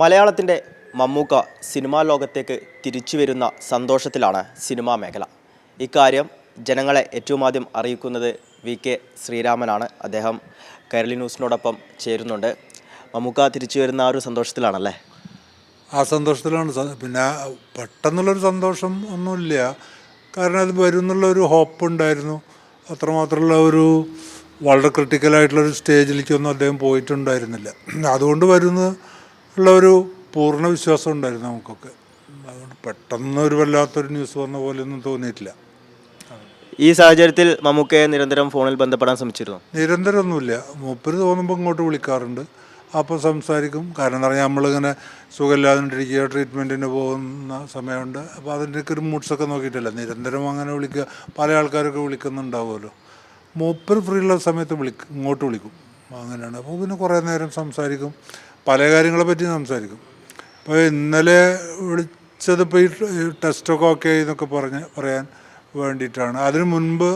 മലയാളത്തിന്റെ മമ്മൂക്ക സിനിമാ ലോകത്തേക്ക് തിരിച്ചു വരുന്ന സന്തോഷത്തിലാണ് സിനിമാ മേഖല. ഇക്കാര്യം ജനങ്ങളെ ഏറ്റവും ആദ്യം അറിയിക്കുന്നത് വി കെ ശ്രീരാമനാണ്. അദ്ദേഹം കൈരളി ന്യൂസിനോടൊപ്പം ചേരുന്നുണ്ട്. മമ്മൂക്ക തിരിച്ചു വരുന്ന ആ ഒരു സന്തോഷത്തിലാണല്ലേ? ആ സന്തോഷത്തിലാണ്. പിന്നെ പെട്ടെന്നുള്ളൊരു സന്തോഷം ഒന്നുമില്ല. കാരണം അത് വരും എന്നുള്ളൊരു ഹോപ്പ് ഉണ്ടായിരുന്നു. അത്രമാത്രമുള്ള ഒരു വളരെ ക്രിട്ടിക്കലായിട്ടുള്ളൊരു സ്റ്റേജിലേക്കൊന്നും അദ്ദേഹം പോയിട്ടുണ്ടായിരുന്നില്ല. അതുകൊണ്ട് വരുന്ന ഉള്ള ഒരു പൂർണ വിശ്വാസം ഉണ്ടായിരുന്നു നമുക്കൊക്കെ. അതുകൊണ്ട് പെട്ടെന്ന് ഒരു വല്ലാത്തൊരു ന്യൂസ് വന്ന പോലെ ഒന്നും തോന്നിയിട്ടില്ല. ഈ സാഹചര്യത്തിൽ മമ്മൂക്കയെ നിരന്തരം ഫോണിൽ ബന്ധപ്പെടാൻ ശ്രമിച്ചിരുന്നു? നിരന്തരം ഒന്നുമില്ല മൂപ്പര് തോന്നുമ്പോൾ ഇങ്ങോട്ട് വിളിക്കാറുണ്ട്. അപ്പോൾ സംസാരിക്കും. കാരണം എന്താ പറയുക നമ്മളിങ്ങനെ സുഖമില്ലാതിരിക്കുക ട്രീറ്റ്മെന്റിന് പോകുന്ന സമയമുണ്ട്. അപ്പോൾ അതിന്റെയൊക്കെ ഒരു മൂഡ്സൊക്കെ നോക്കിയിട്ടില്ല നിരന്തരം അങ്ങനെ വിളിക്കുക. പല ആൾക്കാരൊക്കെ വിളിക്കുന്നുണ്ടാവുമല്ലോ. മൂപ്പർ ഫ്രീ ഉള്ള സമയത്ത് വിളിക്കും ഇങ്ങോട്ട് വിളിക്കും. അങ്ങനെയാണ്. അപ്പോൾ പിന്നെ കുറേ നേരം സംസാരിക്കും. പല കാര്യങ്ങളെ പറ്റി സംസാരിക്കും. അപ്പോൾ ഇന്നലെ വിളിച്ചത് ഇപ്പോൾ ഈ ടെസ്റ്റൊക്കെ ഓക്കെ എന്നൊക്കെ പറഞ്ഞ് പറയാൻ വേണ്ടിയിട്ടാണ്. അതിന് മുൻപ്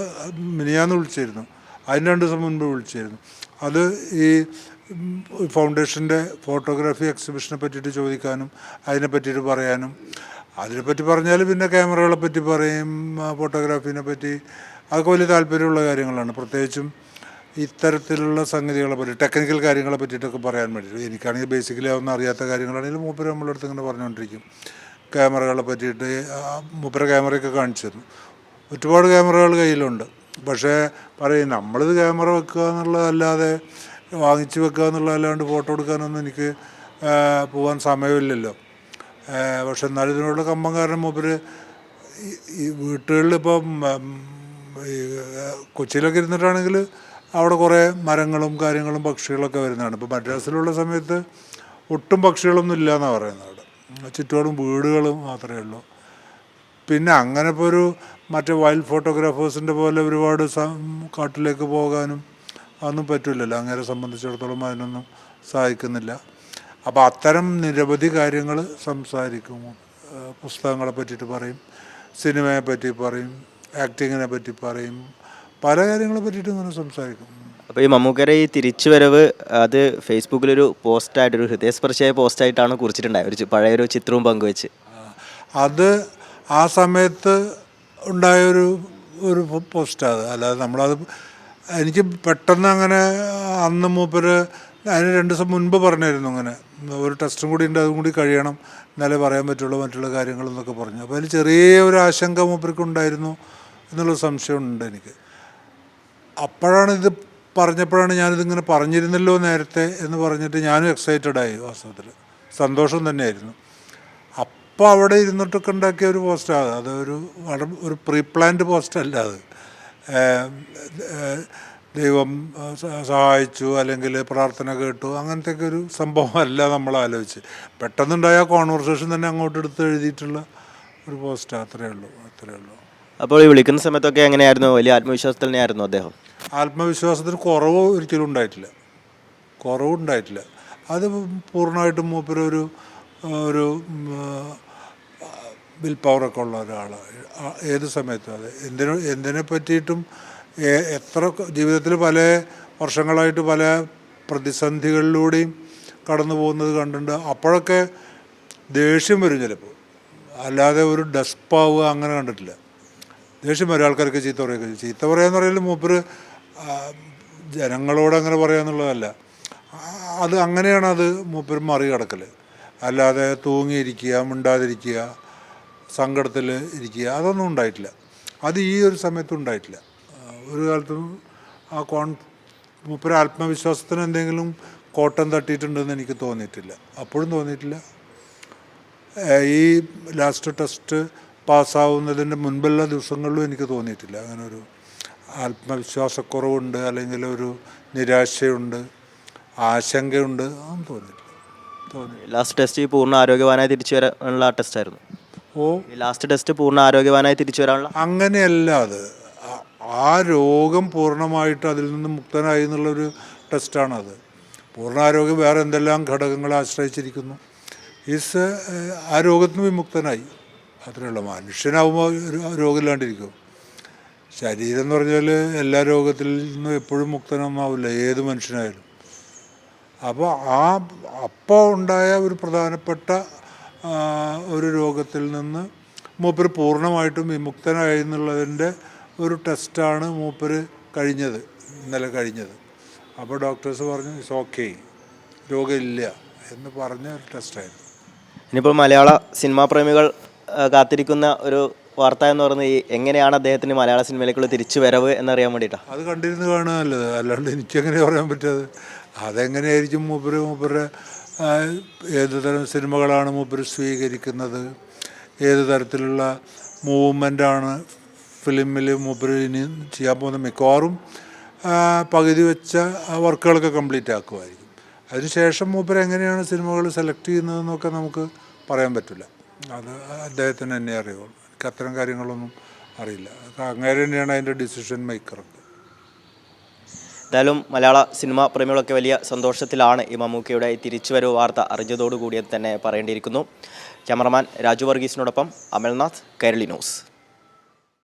മിനിയാന്ന് വിളിച്ചിരുന്നു. അതിന് രണ്ട് ദിവസം മുൻപ് വിളിച്ചിരുന്നു. അത് ഈ ഫൗണ്ടേഷന്റെ ഫോട്ടോഗ്രാഫി എക്സിബിഷനെ പറ്റിയിട്ട് ചോദിക്കാനും അതിനെ പറ്റിയിട്ട് പറയാനും. അതിനെപ്പറ്റി പറഞ്ഞാൽ പിന്നെ ക്യാമറകളെ പറ്റി പറയും ഫോട്ടോഗ്രാഫീനെ പറ്റി. അതൊക്കെ വലിയ താല്പര്യമുള്ള കാര്യങ്ങളാണ്. പ്രത്യേകിച്ചും ഇത്തരത്തിലുള്ള സംഗതികളെ പറ്റി ടെക്നിക്കൽ കാര്യങ്ങളെ പറ്റിയിട്ടൊക്കെ പറയാൻ വേണ്ടിയിട്ട്. എനിക്കാണെങ്കിൽ ബേസിക്കലി അതൊന്നും അറിയാത്ത കാര്യങ്ങളാണെങ്കിലും മൂപ്പര് നമ്മളടുത്ത് ഇങ്ങനെ പറഞ്ഞുകൊണ്ടിരിക്കും. ക്യാമറകളെ പറ്റിയിട്ട് മൂപ്പര ക്യാമറയൊക്കെ കാണിച്ചു തന്നു. ഒരുപാട് ക്യാമറകൾ കയ്യിലുണ്ട്. പക്ഷേ പറയും നമ്മളിത് ക്യാമറ വെക്കുക എന്നുള്ളതല്ലാതെ വാങ്ങിച്ചു വെക്കുക എന്നുള്ളതല്ലാണ്ട് ഫോട്ടോ എടുക്കാനൊന്നും എനിക്ക് പോകാൻ സമയമില്ലല്ലോ. പക്ഷെ എന്നാലും ഇതിനോട് കമ്പം കാരണം മൂപ്പര് ഈ- വീട്ടുകളിലിപ്പം കൊച്ചിയിലൊക്കെ ഇരുന്നിട്ടാണെങ്കിൽ അവിടെ കുറേ മരങ്ങളും കാര്യങ്ങളും പക്ഷികളൊക്കെ വരുന്നതാണ്. ഇപ്പോൾ മദ്രാസിലുള്ള സമയത്ത് ഒട്ടും പക്ഷികളൊന്നും ഇല്ല എന്നാണ് പറയുന്നത് അവിടെ. ചുറ്റുപാടും വീടുകൾ മാത്രമേ ഉള്ളൂ. പിന്നെ അങ്ങനെ ഇപ്പോൾ ഒരു മറ്റേ വൈൽഡ് ഫോട്ടോഗ്രാഫേഴ്സിന്റെ പോലെ ഒരുപാട് കാട്ടിലേക്ക് പോകാനും അതൊന്നും പറ്റില്ലല്ലോ അങ്ങനെ സംബന്ധിച്ചിടത്തോളം അതിനൊന്നും സഹായിക്കുന്നില്ല. അപ്പോൾ അത്തരം നിരവധി കാര്യങ്ങൾ സംസാരിക്കും. പുസ്തകങ്ങളെ പറ്റിയിട്ട് പറയും സിനിമയെ പറ്റി പറയും ആക്ടിങ്ങിനെ പറ്റി പറയും പല കാര്യങ്ങളെ പറ്റിയിട്ട് ഇങ്ങനെ സംസാരിക്കും. അപ്പോൾ ഈ മമ്മൂക്കരെ ഈ തിരിച്ചു വരവ് അത് ഫേസ്ബുക്കിലൊരു പോസ്റ്റായിട്ട് ഒരു ഹൃദയസ്പർശിയായ പോസ്റ്റായിട്ടാണ് കുറിച്ചിട്ടുണ്ടായത്. ഒരു ചി- പഴയൊരു ചിത്രവും പങ്കുവെച്ച്. അത് ആ സമയത്ത് ഉണ്ടായൊരു ഒരു പോസ്റ്റാണ് അത്. അല്ലാതെ നമ്മളത് എനിക്ക് പെട്ടെന്ന് അങ്ങനെ അന്ന് മൂപ്പര് അതിന് രണ്ട് ദിവസം മുൻപ് പറഞ്ഞായിരുന്നു അങ്ങനെ ഒരു ടെസ്റ്റും കൂടി ഉണ്ട് അതും കൂടി കഴിയണം എന്നാലേ പറയാൻ പറ്റുള്ളൂ മറ്റുള്ള കാര്യങ്ങളെന്നൊക്കെ പറഞ്ഞു. അപ്പോൾ അതിൽ ചെറിയ ഒരു ആശങ്ക മൂപ്പർക്ക് ഉണ്ടായിരുന്നു എന്നുള്ള സംശയമുണ്ട് എനിക്ക്. അപ്പോഴാണ് ഇത് പറഞ്ഞപ്പോഴാണ് ഞാനിതിങ്ങനെ പറഞ്ഞിരുന്നല്ലോ നേരത്തെ എന്ന് പറഞ്ഞിട്ട് ഞാനും എക്സൈറ്റഡ് ആയി വാസ്തവത്തിൽ. സന്തോഷം തന്നെയായിരുന്നു. അപ്പോൾ അവിടെ ഇരുന്നിട്ടൊക്കെ ഉണ്ടാക്കിയ ഒരു പോസ്റ്റാണ് അത് ഒരു ഒരു പ്രീ പ്ലാൻഡ് പോസ്റ്റല്ല അത്. ദൈവം സഹായിച്ചു അല്ലെങ്കിൽ പ്രാർത്ഥന കേട്ടു അങ്ങനത്തെയൊക്കെ ഒരു സംഭവമല്ല നമ്മൾ ആലോചിച്ച്. പെട്ടെന്നുണ്ടായ കോൺവെർസേഷൻ തന്നെ അങ്ങോട്ട് എടുത്ത് എഴുതിയിട്ടുള്ള ഒരു പോസ്റ്റാണ് അത്രയേ ഉള്ളൂ അത്രയേ ഉള്ളൂ. അപ്പോൾ ഈ വിളിക്കുന്ന സമയത്തൊക്കെ എങ്ങനെയായിരുന്നു? വലിയ ആത്മവിശ്വാസത്തിൽ തന്നെയായിരുന്നു അദ്ദേഹം? ആത്മവിശ്വാസത്തിന് കുറവ് ഒരിക്കലും ഉണ്ടായിട്ടില്ല. കുറവുണ്ടായിട്ടില്ല അത് പൂർണമായിട്ടും മൂപ്പരൊരു ഒരു വിൽ പവറൊക്കെ ഉള്ള ഒരാൾ ഏത് സമയത്തും അതെ. എന്തിനു എന്തിനെ പറ്റിയിട്ടും എത്ര ജീവിതത്തിൽ പല വർഷങ്ങളായിട്ട് പല പ്രതിസന്ധികളിലൂടെയും കടന്നു പോകുന്നത് കണ്ടിട്ടുണ്ട്. അപ്പോഴൊക്കെ ദേഷ്യം വരും ചിലപ്പോൾ അല്ലാതെ ഒരു ഡസ്പാവുക അങ്ങനെ കണ്ടിട്ടില്ല. ദേഷ്യം വരും ആൾക്കാർക്ക് ചീത്ത പറയുക ചീത്ത പറയുക പറയുന്നത് മൂപ്പര് ആ, ജനങ്ങളോട് അങ്ങനെ പറയാന്നുള്ളതല്ല. അത് അങ്ങനെയാണ് അത് മൂപ്പരും മറികടക്കൽ അല്ലാതെ തൂങ്ങിയിരിക്കുക മിണ്ടാതിരിക്കുക സങ്കടത്തിൽ ഇരിക്കുക അതൊന്നും ഉണ്ടായിട്ടില്ല. അത് ഈ ഒരു സമയത്തും ഉണ്ടായിട്ടില്ല. ഒരു കാലത്തും ആ കോൺ മൂപ്പര് ആത്മവിശ്വാസത്തിന് എന്തെങ്കിലും കോട്ടം തട്ടിയിട്ടുണ്ടെന്ന് എനിക്ക് തോന്നിയിട്ടില്ല. അപ്പോഴും തോന്നിയിട്ടില്ല. ഈ ലാസ്റ്റ് ടെസ്റ്റ് പാസ്സാവുന്നതിന്റെ മുൻപുള്ള ദിവസങ്ങളിലും എനിക്ക് തോന്നിയിട്ടില്ല. അങ്ങനെ ഒരു ആത്മവിശ്വാസക്കുറവുണ്ട് അല്ലെങ്കിൽ ഒരു നിരാശയുണ്ട് ആശങ്കയുണ്ട് അതൊന്നും തോന്നിയിട്ടില്ല. തോന്നി ലാസ്റ്റ് ടെസ്റ്റ് പൂർണ ആരോഗ്യവാനായി തിരിച്ചു വരാനുള്ള ടെസ്റ്റ് ആയിരുന്നു. ഓ. ലാസ്റ്റ് ടെസ്റ്റ് പൂർണ ആരോഗ്യവാനായി തിരിച്ചു വരാനുള്ള? അങ്ങനെയല്ല അത്. ആ- രോഗം പൂർണമായിട്ട് അതിൽ നിന്ന് മുക്തനായി എന്നുള്ളൊരു ടെസ്റ്റാണത് പൂർണാരോഗ്യം വേറെ എന്തെല്ലാം ഘടകങ്ങളെ ആശ്രയിച്ചിരിക്കുന്നു? ഈസ് ആ രോഗത്തിന് വിമുക്തനായി. അത്രയുള്ള മനുഷ്യനാവുമ്പോൾ രോഗമില്ലാണ്ടിരിക്കും. ശരീരം എന്ന് പറഞ്ഞാൽ എല്ലാ രോഗത്തിൽ നിന്നും എപ്പോഴും മുക്തനൊന്നാവില്ല ഏത് മനുഷ്യനായാലും. അപ്പോൾ ആ അപ്പോൾ ഉണ്ടായ ഒരു പ്രധാനപ്പെട്ട ഒരു രോഗത്തിൽ നിന്ന് മൂപ്പര് പൂർണമായിട്ടും വിമുക്തനായി എന്നുള്ളതിന്റെ ഒരു ടെസ്റ്റാണ് മൂപ്പര് കഴിഞ്ഞത് ഇന്നലെ കഴിഞ്ഞത്. അപ്പോൾ ഡോക്ടേഴ്സ് പറഞ്ഞു ഇറ്റ്സ് ഓക്കെ രോഗമില്ല എന്ന് പറഞ്ഞ ഒരു ടെസ്റ്റായിരുന്നു. ഇനിയിപ്പോൾ മലയാള സിനിമാ പ്രേമികൾ കാത്തിരിക്കുന്ന ഒരു വാർത്ത എന്ന് പറയുന്നത് ഈ എങ്ങനെയാണ് അദ്ദേഹത്തിന് മലയാള സിനിമയിലേക്കുള്ള തിരിച്ചു വരവ് എന്നറിയാൻ വേണ്ടിയിട്ടാണ് അത് കണ്ടിരുന്ന് കാണുക അല്ലാണ്ട് എനിക്കെങ്ങനെ പറയാൻ പറ്റാത് അതെങ്ങനെയായിരിക്കും മൂപ്പര് മൂപ്പര് ഏത് തരം സിനിമകളാണ് മൂപ്പര് സ്വീകരിക്കുന്നത്? ഏത് തരത്തിലുള്ള മൂവ്മെന്റാണ് ഫിലിമിൽ മൂപ്പര് ഇനി ചെയ്യാൻ പോകുന്ന മിക്കവാറും പകുതി വെച്ച വർക്കുകളൊക്കെ കംപ്ലീറ്റ് ആക്കുമായിരിക്കും. അതിനുശേഷം മൂപ്പര് എങ്ങനെയാണ് സിനിമകൾ സെലക്ട് ചെയ്യുന്നതെന്നൊക്കെ നമുക്ക് പറയാൻ പറ്റില്ല. അത് അദ്ദേഹത്തിന് തന്നെ അറിയുള്ളൂ. എനിക്ക് അത്തരം കാര്യങ്ങളൊന്നും അറിയില്ല. അങ്ങനെ തന്നെയാണ് അതിന്റെ ഡിസിഷൻ മേക്കറൊക്കെ എന്തായാലും മലയാള സിനിമാ പ്രേമികളൊക്കെ വലിയ സന്തോഷത്തിലാണ് ഈ മമ്മൂക്കയുടെ തിരിച്ചുവരവ് വാർത്ത അറിഞ്ഞതോടുകൂടി തന്നെ പറയേണ്ടിയിരിക്കുന്നു. ക്യാമറമാൻ രാജു വർഗീസിനോടൊപ്പം അമൽനാഥ് കൈരളി ന്യൂസ്.